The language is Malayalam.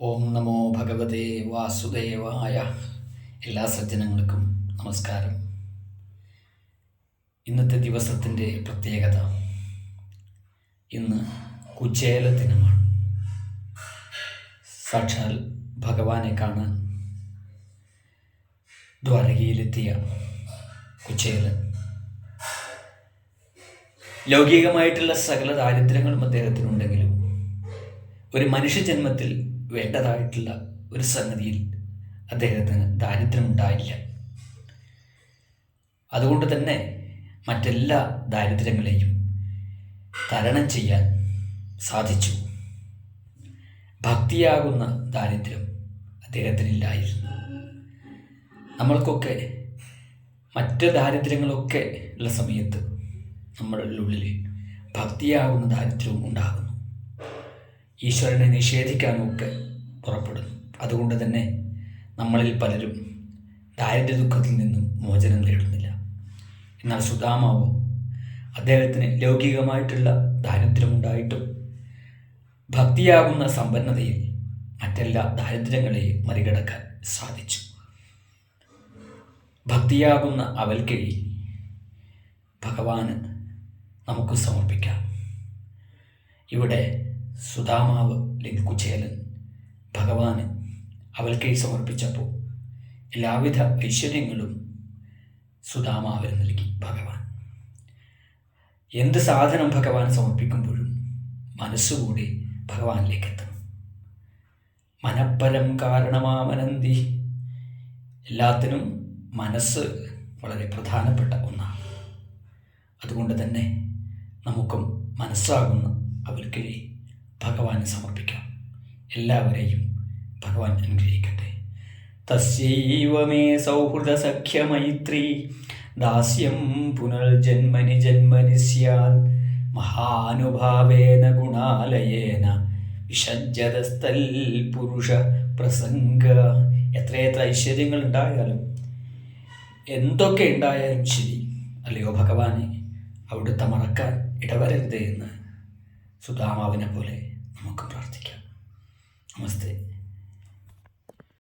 ഓം നമോ ഭഗവതേ വാസുദേവായ എല്ലാ സജ്ജനങ്ങൾക്കും നമസ്കാരം. ഇന്നത്തെ ദിവസത്തിന്റെ പ്രത്യേകത ഇന്ന് കുചേല ദിനമാണ്. സാക്ഷാൽ ഭഗവാനെ കാണാൻ ദ്വാരകയിലെത്തിയ കുചേല ലൗകികമായിട്ടുള്ള സകല ദാരിദ്ര്യങ്ങളും അദ്ദേഹത്തിനുണ്ടെങ്കിലും ഒരു മനുഷ്യജന്മത്തിൽ വേണ്ടതായിട്ടുള്ള ഒരു സംഗതിയിൽ അദ്ദേഹത്തിന് ദാരിദ്ര്യം ഉണ്ടായില്ല അതുകൊണ്ട് തന്നെ മറ്റെല്ലാ ദാരിദ്ര്യങ്ങളെയും തരണം ചെയ്യാൻ സാധിച്ചു. ഭക്തിയാകുന്ന ദാരിദ്ര്യം അദ്ദേഹത്തിനില്ലായിരുന്നു. നമ്മൾക്കൊക്കെ മറ്റ് ദാരിദ്ര്യങ്ങളൊക്കെ ഉള്ള സമയത്ത് നമ്മളുടെ ഉള്ളിൽ ഭക്തിയാകുന്ന ദാരിദ്ര്യവും ഈശ്വരനെ നിഷേധിക്കാനുമൊക്കെ പുറപ്പെടുന്നു. അതുകൊണ്ട് തന്നെ നമ്മളിൽ പലരും ദാരിദ്ര്യ ദുഃഖത്തിൽ നിന്നും മോചനം നേടുന്നില്ല. എന്നാൽ സുധാമാവോ അദ്ദേഹത്തിന് ലൗകികമായിട്ടുള്ള ദാരിദ്ര്യമുണ്ടായിട്ടും ഭക്തിയാകുന്ന സമ്പന്നതയിൽ മറ്റെല്ലാ ദാരിദ്ര്യങ്ങളെയും മറികടക്കാൻ സാധിച്ചു. ഭക്തിയാകുന്ന അവൽക്കഴി ഭഗവാന് നമുക്ക് സമർപ്പിക്കാം. ഇവിടെ സുധാമാവ് അല്ലെങ്കിൽ കുചേലൻ ഭഗവാന് അവൽക്കൈ സമർപ്പിച്ചപ്പോൾ എല്ലാവിധ ഐശ്വര്യങ്ങളും സുധാമാവിന് നൽകി ഭഗവാൻ. എന്ത് സാധനം ഭഗവാൻ സമർപ്പിക്കുമ്പോഴും മനസ്സുകൂടി ഭഗവാനിലേക്ക് എത്തണം മനപ്പരം കാരണമാമനന്തി എല്ലാത്തിനും മനസ്സ് വളരെ പ്രധാനപ്പെട്ട ഒന്നാണ്. അതുകൊണ്ട് തന്നെ നമുക്കും മനസ്സാകുന്ന അവൽക്കരി ഭഗവാന് സമർപ്പിക്കാം. എല്ലാവരെയും ഭഗവാൻ അനുഗ്രഹിക്കട്ടെ. തസ്യൈവമേ സൗഹൃദ സഖ്യമൈത്രി ദാസ്യം പുനർജന്മനി ജന്മനി സ്യാൽ. മഹാനുഭാവേന ഗുണാലയേന വിഷജ്ജതസ്ഥൽ പുരുഷ പ്രസംഗ. എത്രയെത്ര ഐശ്വര്യങ്ങൾ ഉണ്ടായാലും എന്തൊക്കെ ഉണ്ടായാലും ശരി അല്ലയോ ഭഗവാനെ അവിടുത്തെ മറക്കാൻ ഇടവരരുത് എന്ന് സുധാമാവിനെ പോലെ നമുക്ക് പ്രാർത്ഥിക്കാം നമസ്തേ